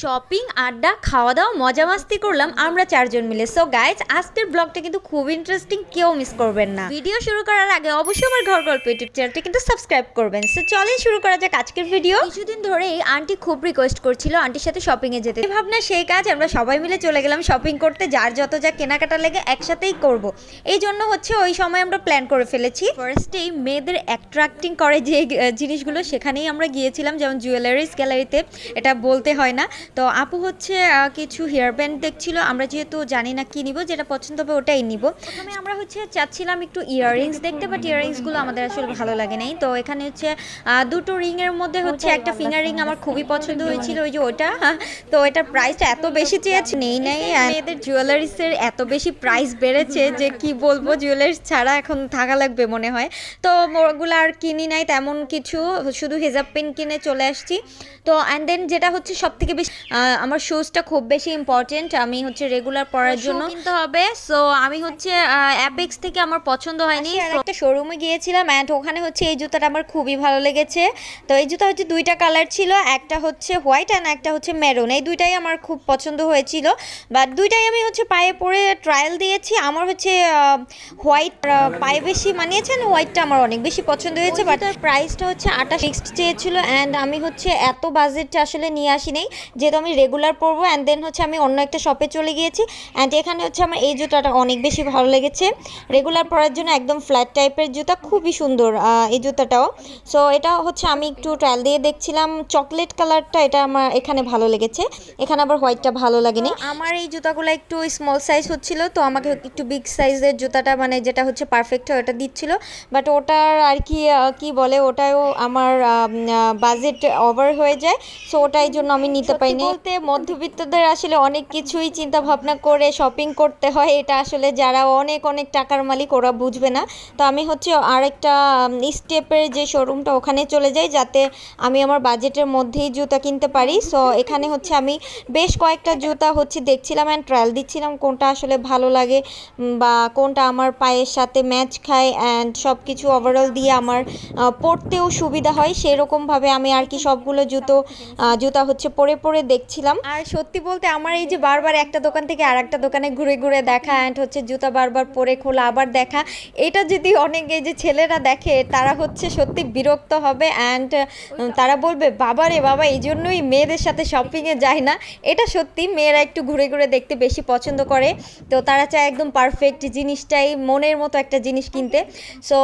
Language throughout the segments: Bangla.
শপিং আড্ডা খাওয়া দাওয়া মজা মাস্তি করলাম আমরা চারজন মিলে। সো গাইজ আজকের ব্লগটা কিন্তু খুব ইন্টারেস্টিং কেউ মিস করবেন না। ভিডিও শুরু করার আগে অবশ্যই আমার ঘর গল্প ইউটিউব চ্যানেলটি কিন্তু সাবস্ক্রাইব করবেন। সো চলেন শুরু করা যাক আজকের ভিডিও কিছুদিন ধরেই আন্টি খুব রিকোয়েস্ট করছিল আন্টির সাথে শপিং এ যেতে ভাবনা, সেই কাজ আমরা সবাই মিলে চলে গেলাম শপিং করতে। যার যত যা কেনাকাটা লেগে একসাথেই করব। এই জন্য হচ্ছে ওই সময় আমরা প্ল্যান করে ফেলেছি। ফার্স্টেই মেয়েদের অ্যাট্রাক্টিং করে যে জিনিসগুলো, সেখানেই আমরা গিয়েছিলাম যেমন জুয়েলারিস গ্যালারিতে এটা বলতে হয় না। তো আপু হচ্ছে কিছু হেয়ার ব্যান্ড দেখছিল, আমরা যেহেতু জানি না কি নিব, যেটা পছন্দ হবে ওটাই নিব। প্রথমে আমরা হচ্ছে চাচ্ছিলাম একটু ইয়াররিংস দেখতে বাট ইয়াররিংসগুলো আমাদের আসলে ভালো লাগে নাই। তো এখানে হচ্ছে দুটো রিং এর মধ্যে হচ্ছে একটা ফিঙ্গার রিং আমার খুবই পছন্দ হয়েছিল, ওই যে ওটা। তো এটার প্রাইসটা এত বেশি চেয়েছে, নেই নাই আর মেয়েদের জুয়েলারিসের এত বেশি প্রাইস বেড়েছে যে কি বলব জুয়েলারিস ছাড়া এখন থাকা লাগবে মনে হয়। তো ওগুলো আর কিনি নাই, তেমন কিছু, শুধু হেজাব পেন কিনে চলে আসছি। তো অ্যান্ড দেন যেটা হচ্ছে সব থেকে বেশি আমার শুজটা খুব বেশি ইম্পর্টেন্ট আমি হচ্ছে রেগুলার পরার জন্য। কিনতে হবে সো আমি হচ্ছে অ্যাপেক্স থেকে আমার পছন্দ হয়নি একটা শোরুমে গিয়েছিলাম অ্যান্ড ওখানে হচ্ছে এই জুতাটা আমার খুবই ভালো লেগেছে। তো এই জুতা হচ্ছে দুইটা কালার ছিল একটা হচ্ছে হোয়াইট অ্যান্ড একটা হচ্ছে মেরুন এই দুইটাই আমার খুব পছন্দ হয়েছিল বাট দুইটাই আমি হচ্ছে পায়ে পরে ট্রায়াল দিয়েছি। আমার হচ্ছে হোয়াইট পায়ে বেশি মানিয়েছে না হোয়াইটটা আমার অনেক বেশি পছন্দ হয়েছে বাট প্রাইসটা হচ্ছে আটা ফিক্সড চেয়েছিল অ্যান্ড আমি হচ্ছে এত বাজেটটা আসলে নিয়ে আসি নাই যেহেতু আমি রেগুলার পরবো অ্যান্ড দেন হচ্ছে আমি অন্য একটা শপে চলে গিয়েছি অ্যান্ড এখানে হচ্ছে আমার এই জুতাটা অনেক বেশি ভালো লেগেছে। রেগুলার পরার জন্য একদম ফ্ল্যাট টাইপের জুতা, খুবই সুন্দর এই জুতাটাও। সো এটা হচ্ছে আমি একটু ট্রায়াল দিয়ে দেখছিলাম চকলেট কালারটা এটা আমার এখানে ভালো লেগেছে। এখানে আবার হোয়াইটটা ভালো লাগেনি। আমার এই জুতাগুলো একটু স্মল সাইজ হচ্ছিল, তো আমাকে একটু বিগ সাইজের জুতাটা মানে যেটা হচ্ছে পারফেক্ট ওটা দিচ্ছিল। বাট ওটার আর কি কি বলে, ওটাও আমার বাজেট ওভার হয়ে যায়। সো ওটাই জন্য আমি নিতে পারিনি বলতে মধ্যবিত্তদের আসলে অনেক কিছুই চিন্তা ভাবনা করে শপিং করতে হয়। এটা আসলে যারা অনেক অনেক টাকার মালিক ওরা বুঝবে না। তো আমি হচ্ছে আরেকটা স্টেপের যে শোরুমটা ওখানে চলে যাই যাতে আমি আমার বাজেটের মধ্যেই জুতা কিনতে পারি। সো এখানে হচ্ছে আমি বেশ কয়েকটা জুতা হচ্ছে দেখছিলাম অ্যান্ড ট্রায়াল দিচ্ছিলাম কোনটা আসলে ভালো লাগে বা কোনটা আমার পায়ের সাথে ম্যাচ খায় অ্যান্ড সব কিছু ওভারঅল দিয়ে আমার পরতেও সুবিধা হয়। সেরকমভাবে আমি আর কি সবগুলো জুতো জুতা হচ্ছে পরে পরে দেখছিলাম। আর সত্যি বলতে আমার এই যে বারবার একটা দোকান থেকে আর একটা দোকানে ঘুরে ঘুরে দেখা অ্যান্ড হচ্ছে জুতা বারবার পরে খোলা আবার দেখা। এটা যদি অনেক এই যে ছেলেরা দেখে তারা হচ্ছে সত্যি বিরক্ত হবে অ্যান্ড তারা বলবে বাবা রে বাবা এই জন্যই মেয়েদের সাথে শপিংয়ে যায় না। এটা সত্যি মেয়েরা একটু ঘুরে ঘুরে দেখতে বেশি পছন্দ করে। তো তারা চায় একদম পারফেক্ট জিনিসটাই মনের মতো একটা জিনিস কিনতে। সো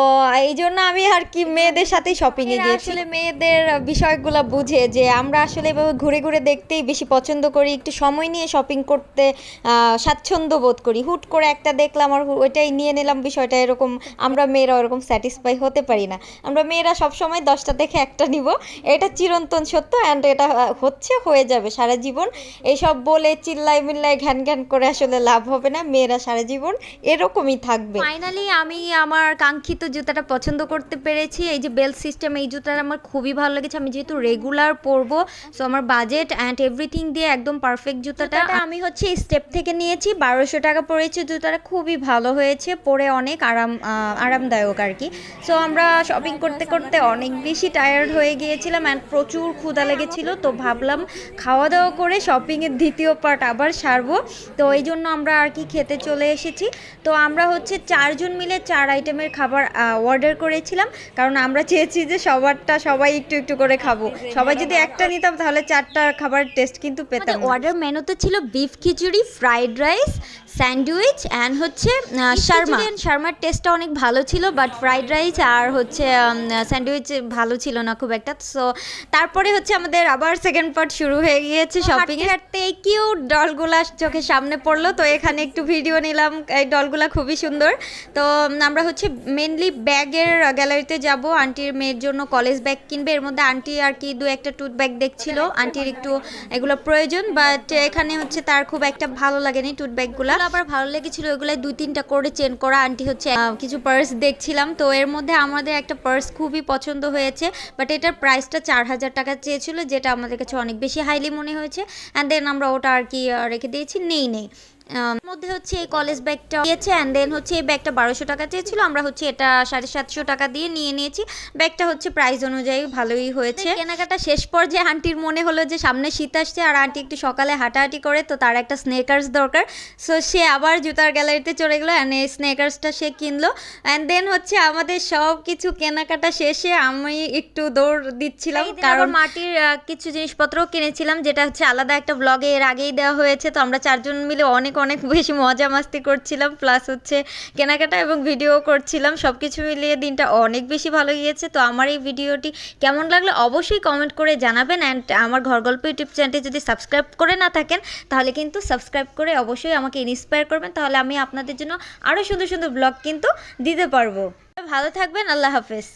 এই জন্য আমি আর কি মেয়েদের সাথেই শপিংয়ে গিয়ে আসলে মেয়েদের বিষয়গুলো বুঝে যে আমরা আসলে এভাবে ঘুরে ঘুরে দেখতেই বেশি পছন্দ করি, একটু সময় নিয়ে শপিং করতে স্বাচ্ছন্দ্য বোধ করি। হুট করে একটা দেখলাম আর ওইটাই নিয়ে নিলাম, বিষয়টা এরকম, আমরা মেয়েরা ওরকম স্যাটিসফাই হতে পারি না। আমরা মেয়েরা সব সময় দশটা দেখে একটা নিব। এটা চিরন্তন সত্য অ্যান্ড এটা হচ্ছে, হয়ে যাবে সারা জীবন। এইসব বলে চিল্লাই মিল্লাই ঘ্যান ঘ্যান করে আসলে লাভ হবে না, মেয়েরা সারা জীবন এরকমই থাকবে। ফাইনালি আমি আমার কাঙ্ক্ষিত জুতাটা পছন্দ করতে পেরেছি। এই যে বেল সিস্টেম এই জুতাটা আমার খুবই ভালো লেগেছে। আমি যেহেতু রেগুলার পরবো সো আমার বাজেট অ্যান্ড এভরিথিং দিয়ে একদম পারফেক্ট জুতাটা। আমি হচ্ছে স্টেপ থেকে নিয়েছি, বারোশো টাকা পড়েছে, জুতাটা খুবই ভালো হয়েছে, পরে অনেক আরাম আরামদায়ক আর কি। সো আমরা শপিং করতে করতে অনেক বেশি টায়ার্ড হয়ে গিয়েছিলাম অ্যান্ড প্রচুর ক্ষুদা লেগেছিল, তো ভাবলাম খাওয়া দাওয়া করে শপিংয়ের দ্বিতীয় পার্ট আবার সারবো। তো এই জন্য আমরা আর কি খেতে চলে এসেছি। তো আমরা হচ্ছে চারজন মিলে চার আইটেমের খাবার অর্ডার করেছিলাম, কারণ আমরা চেয়েছি যে সবারটা সবাই একটু একটু করে খাব। সবাই যদি একটা নিতাম তাহলে চারটা খাবার টেস্ট কিন্তু পেতাম অর্ডার মেনুতে ছিল beef khichuri fried rice sandwich and হচ্ছে শার্মা শার্মার টেস্টটা অনেক ভালো ছিল বাট ফ্রাইড রাইস আর হচ্ছে স্যান্ডউইচ ভালো ছিল না খুব একটা। সো তারপরে হচ্ছে আমাদের আবার সেকেন্ড পার্ট শুরু হয়ে গিয়েছে শপিং হাঁটতে এই কিউট ডলগুলা চোখের সামনে পড়ল তো এখানে একটু ভিডিও নিলাম। এই ডলগুলা খুবই সুন্দর। তো আমরা হচ্ছে মেনলি ব্যাগের গ্যালারিতে যাব। আন্টির মেয়ের জন্য কলেজ ব্যাগ কিনবে। এর মধ্যে আন্টি আর কি দু একটা টুথ ব্যাগ দেখছিল। আন্টির একটু এগুলো প্রয়োজন বাট এখানে হচ্ছে তার খুব একটা ভালো লাগেনি টুথ ব্যাগগুলো আবার ভালো লেগেছিল এগুলো দুই তিনটা করে চেন করা। আন্টি হচ্ছে কিছু পার্স দেখছিলাম, তো এর মধ্যে আমাদের একটা পার্স খুবই পছন্দ হয়েছে বাট এটার প্রাইসটা চার হাজার টাকা চেয়েছিল, যেটা আমাদের কাছে অনেক বেশি হাইলি মনে হয়েছে। অ্যান্ড দেন আমরা ওটা আর কি রেখে দিয়েছি, নেই নেই। মধ্যে হচ্ছে এই কলেজ ব্যাগটা দিয়েছে অ্যান্ড দেন হচ্ছে এই ব্যাগটা বারোশো টাকা চেয়েছিল। আমরা হচ্ছে এটা সাড়ে সাতশো টাকা দিয়ে নিয়ে নিয়েছি। ব্যাগটা হচ্ছে প্রাইস অনুযায়ী ভালোই হয়েছে। কেনাকাটা শেষ পর্যায়ে আন্টির মনে হলো যে সামনে শীত আসছে আর আন্টি একটু সকালে হাঁটাহাঁটি করে তো তার একটা স্নেকার্স দরকার। সো সে আবার জুতার গ্যালারিতে চলে গেলো অ্যান্ড এই স্নেকার্সটা সে কিনলো। অ্যান্ড দেন হচ্ছে আমাদের সব কিছু কেনাকাটা শেষে আমি একটু দৌড় দিচ্ছিলাম। কারণ মাটির কিছু জিনিসপত্র কিনেছিলাম যেটা হচ্ছে আলাদা একটা ব্লগে এর আগেই দেওয়া হয়েছে। তো আমরা চারজন মিলে অনেক অনেক বেশি মজা মাস্তি করছিলাম প্লাস হচ্ছে কেনাকাটা এবং ভিডিও করছিলাম সব কিছু মিলিয়ে দিনটা অনেক বেশি ভালো গিয়েছে। তো আমার এই ভিডিওটি কেমন লাগল অবশ্যই কমেন্ট করে জানাবেন অ্যান্ড আমার ঘর গল্প ইউটিউব চ্যানেলটি যদি সাবস্ক্রাইব করে না থাকেন, তাহলে কিন্তু সাবস্ক্রাইব করে অবশ্যই আমাকে ইন্সপায়ার করবেন, তাহলে আমি আপনাদের জন্য আরও সুন্দর সুন্দর ব্লগ কিন্তু দিতে পারব। ভালো থাকবেন, আল্লাহ হাফেজ।